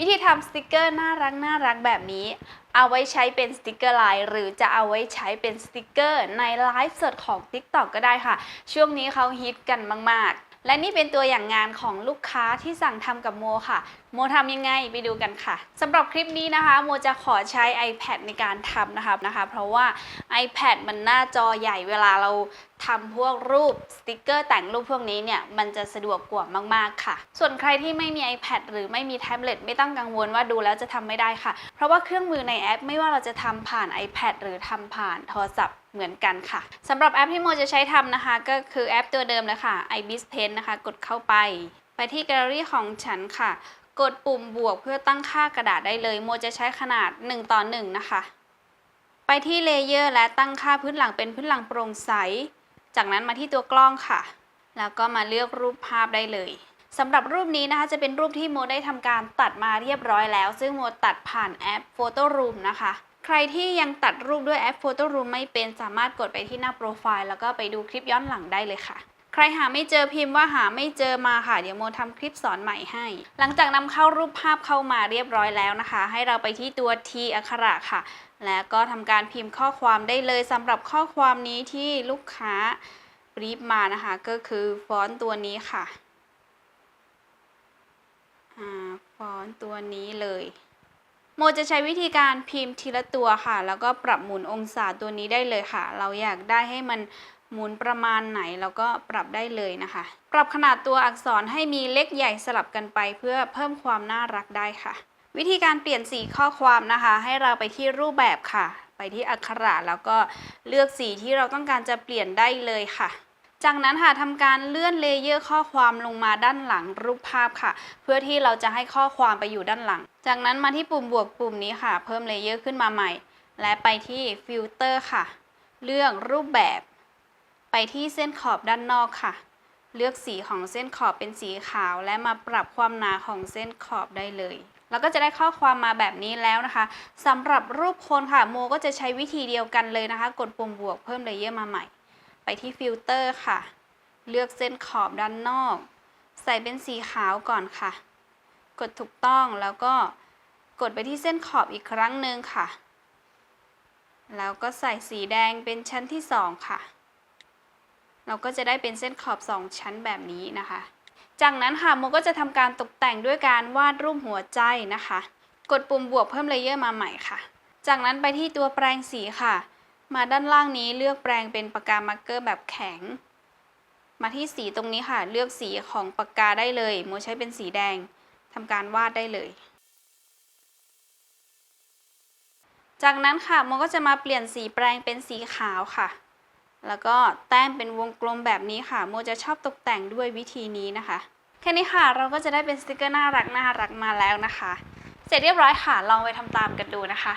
วิธีทำสติกเกอร์น่ารักน่ารักแบบนี้ เอาไว้ใช้เป็นสติกเกอร์ไลน์หรือจะเอาไว้ใช้เป็นสติกเกอร์ในไลฟ์สดของ TikTok ก็ได้ค่ะ ช่วงนี้เขาฮิตกันมาก ๆ และนี่เป็นตัวอย่างงานของลูกค้าที่สั่งทำกับโมค่ะโมทำยังไงไปดูกันค่ะสำหรับคลิปนี้นะคะ โมจะขอใช้ iPad ในการทำนะคะนะคะ เพราะว่า iPad มันหน้าจอใหญ่เวลาเราทำพวกรูปสติกเกอร์แต่งรูปพวกนี้เนี่ย มันจะสะดวกกว่ามากๆค่ะ ส่วนใครที่ไม่มี iPad หรือไม่มีแท็บเล็ตไม่ต้องกังวลว่าดูแล้วจะทำไม่ได้ค่ะ เพราะว่าเครื่องมือในแอป ไม่ว่าเราจะทำผ่าน iPad หรือทำผ่านโทรศัพท์เหมือนกันค่ะสำหรับแอปที่โมจะใช้ทำนะคะ ก็คือแอปตัวเดิมเลยค่ะ iBiz Pen นะคะ กดเข้าไป ไปที่แกลเลอรี่ของฉันค่ะ กดปุ่มบวกเพื่อตั้งค่ากระดาษได้เลย โมจะใช้ขนาด 1 ต่อ 1 นะคะ ไปที่เลเยอร์และตั้งค่าพื้นหลังเป็นพื้นหลังโปร่งใส จากนั้นมาที่ตัวกล้องค่ะ แล้วก็มาเลือกรูปภาพได้เลยสำหรับรูปนี้นะคะจะเป็นรูปที่โมได้ทำการตัดมาเรียบร้อยแล้ว ซึ่งโมตัดผ่านแอป Photo Room นะคะ ใครที่ยังตัดรูปด้วยแอป Photo Room ไม่เป็นสามารถกดไปที่หน้าโปรไฟล์แล้วก็ไปดูคลิปย้อนหลังได้เลยค่ะ รหาไม่เจอพิมพ์ว่าหาไม่เจอมาค่ะ เดี๋ยวโมทำคลิปสอนใหม่ให้ หลังจากนำเข้ารูปภาพเข้ามาเรียบร้อยแล้วนะคะ ให้เราไปที่ตัว T อักขระค่ะ แล้วก็ทำการพิมพ์ข้อความได้เลยสำหรับข้อความนี้ที่ลูกค้าบรีฟมานะคะ ก็คือฟอนต์ตัวนี้ค่ะฟอนต์ตัวนี้เลยโมจะใช้วิธีการพิมพ์ทีละตัวค่ะ แล้วก็ปรับหมุนองศาตัวนี้ได้เลยค่ะ เราอยากได้ให้มัน หมุนประมาณไหนเราก็ปรับได้เลยนะคะ ปรับขนาดตัวอักษรให้มีเล็กใหญ่สลับกันไปเพื่อเพิ่มความน่ารักได้ค่ะ วิธีการเปลี่ยนสีข้อความนะคะ ให้เราไปที่รูปแบบค่ะ ไปที่อักขระแล้วก็เลือกสีที่เราต้องการจะเปลี่ยนได้เลยค่ะจากนั้นค่ะทำการเลื่อนเลเยอร์ข้อความลงมาด้านหลังรูปภาพค่ะ เพื่อที่เราจะให้ข้อความไปอยู่ด้านหลัง จากนั้นมาที่ปุ่มบวกปุ่มนี้ค่ะ เพิ่มเลเยอร์ขึ้นมาใหม่ และไปที่ฟิลเตอร์ค่ะ เลือกรูปแบบ ไปที่เส้นขอบด้านนอกค่ะ เลือกสีของเส้นขอบเป็นสีขาวและมาปรับความหนาของเส้นขอบได้เลยแล้วก็จะได้ข้อความมาแบบนี้แล้วนะคะสำหรับรูปคนค่ะโมก็จะใช้วิธีเดียวกันเลยนะคะ กดปุ่มบวกเพิ่มเลเยอร์มาใหม่ ไปที่ฟิลเตอร์ค่ะ เลือกเส้นขอบด้านนอก ใส่เป็นสีขาวก่อนค่ะ กดถูกต้องแล้วก็กดไปที่เส้นขอบอีกครั้งหนึ่งค่ะ แล้วก็ใส่สีแดงเป็นชั้นที่สองค่ะ เราก็จะได้เป็นเส้นขอบ 2 ชั้นแบบนี้นะคะ จากนั้นค่ะโมก็จะทำการตกแต่งด้วยการวาดรูปหัวใจนะคะ กดปุ่มบวกเพิ่มเลเยอร์มาใหม่ค่ะ จากนั้นไปที่ตัวแปรงสีค่ะ มาด้านล่างนี้เลือกแปรงเป็นปากกามาร์กเกอร์แบบแข็ง มาที่สีตรงนี้ค่ะ เลือกสีของปากกาได้เลยโมใช้เป็นสีแดงทำการวาดได้เลยจากนั้นค่ะโมก็จะมาเปลี่ยนสีแปรงเป็นสีขาวค่ะ แล้วก็แต้มเป็นวงกลมแบบนี้ค่ะ โมจะชอบตกแต่งด้วยวิธีนี้นะคะ แค่นี้ค่ะเราก็จะได้เป็นสติกเกอร์น่ารักน่ารักมาแล้วนะคะ เสร็จเรียบร้อยค่ะ ลองไปทำตามกันดูนะคะ